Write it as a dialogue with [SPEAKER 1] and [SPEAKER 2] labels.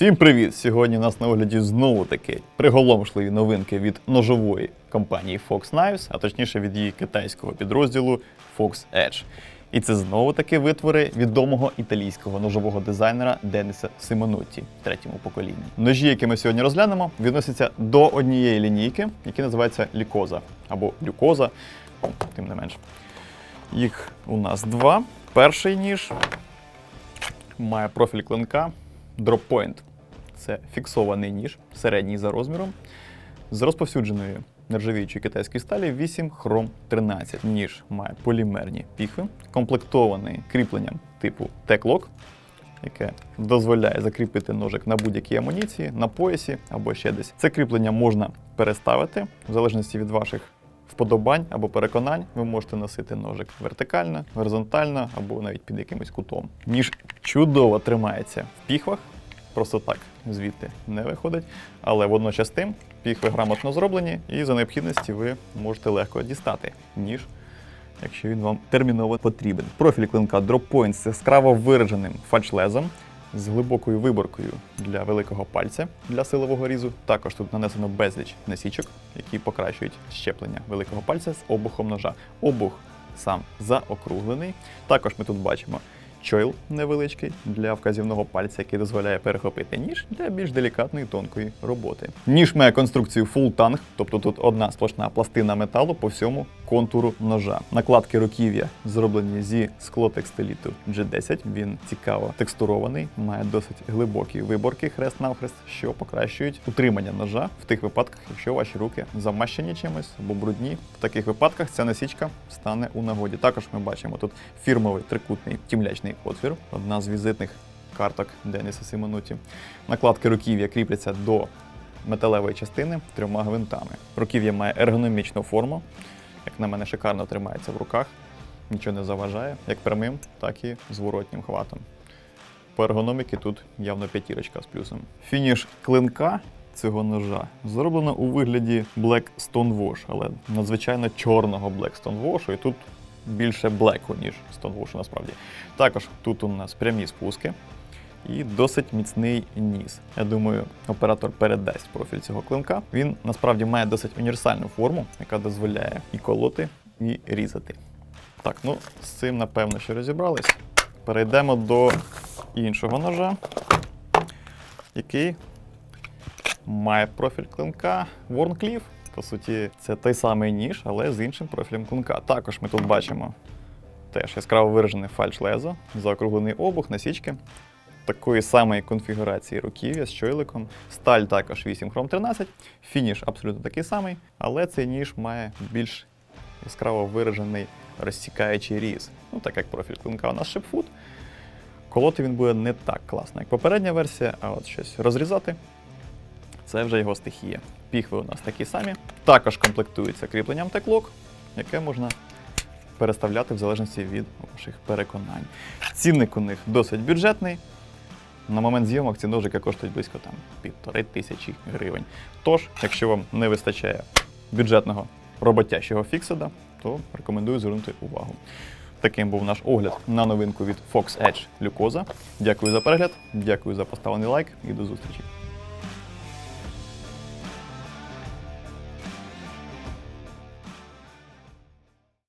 [SPEAKER 1] Всім привіт! Сьогодні у нас на огляді знову таки приголомшливі новинки від ножової компанії Fox Knives, а точніше від її китайського підрозділу Fox Edge. І це знову таки витвори відомого італійського ножового дизайнера Дениса Симонутті в третьому поколінні. Ножі, які ми сьогодні розглянемо, відносяться до однієї лінійки, яка називається лікоза або люкоза, тим не менш. Їх у нас два. Перший ніж має профіль клинка Point. Це фіксований ніж, середній за розміром, з розповсюдженою нержавіючої китайської сталі 8 хром 13. Ніж має полімерні піхви, комплектований кріпленням типу T-Lock, яке дозволяє закріпити ножик на будь-якій амуніції, на поясі або ще десь. Це кріплення можна переставити в залежності від ваших вподобань або переконань. Ви можете носити ножик вертикально, горизонтально або навіть під якимось кутом. Ніж чудово тримається в піхвах, просто так звідти не виходить. Але водночас тим піхви грамотно зроблені, і за необхідності ви можете легко дістати ніж. Якщо він вам терміново потрібен. Профіль клинка Drop з яскраво вираженим фальшлезом, з глибокою виборкою для великого пальця для силового різу. Також тут нанесено безліч насічок, які покращують щеплення великого пальця з обухом ножа. Обух сам заокруглений. Також ми тут бачимо чойл невеличкий для вказівного пальця, який дозволяє перехопити ніж для більш делікатної тонкої роботи. Ніж має конструкцію full tang, тобто тут одна сплошна пластина металу по всьому контуру ножа. Накладки руків'я зроблені зі склотекстиліту G10. Він цікаво текстурований, має досить глибокі виборки хрест-навхрест, що покращують утримання ножа в тих випадках, якщо ваші руки замащені чимось або брудні. В таких випадках ця насічка стане у нагоді. Також ми бачимо тут фірмовий трикутний тімлячний отвір, одна з візитних карток Деніса Симонуті. Накладки руків'я кріпляться до металевої частини трьома гвинтами. Руків'я має ергономічну форму, як на мене, шикарно тримається в руках, нічого не заважає, як прямим, так і зворотнім хватом. По ергономіки тут явно п'ятірочка з плюсом. Фініш клинка цього ножа зроблено у вигляді Black Stone Wash, але надзвичайно чорного Black Stone Wash, і тут більше блеку, ніж Stone насправді. Також тут у нас прямі спуски і досить міцний ніс. Я думаю, оператор передасть профіль цього клинка. Він насправді має досить універсальну форму, яка дозволяє і колоти, і різати. Так, ну з цим напевно що розібрались. Перейдемо до іншого ножа, який має профіль клинка Warncliffe. По суті, це той самий ніж, але з іншим профілем клинка. Також ми тут бачимо теж яскраво виражене фальш-лезо, заокруглений обух, насічки. Такої самої конфігурації руків'я з чойликом. Сталь також 8 хром 13. Фініш абсолютно такий самий, але цей ніж має більш яскраво виражений розсікаючий різ. Ну, так як профіль клинка у нас шипфут. Колоти він буде не так класно, як попередня версія, а от щось розрізати це вже його стихія. Піхви у нас такі самі. Також комплектуються кріпленням теклок, яке можна переставляти в залежності від ваших переконань. Цінник у них досить бюджетний. На момент зйомок ці ножики коштують близько там півтори тисячі гривень. Тож, якщо вам не вистачає бюджетного роботящого фікседа, то рекомендую звернути увагу. Таким був наш огляд на новинку від Fox Edge Люкоза. Дякую за перегляд, дякую за поставлений лайк і до зустрічі.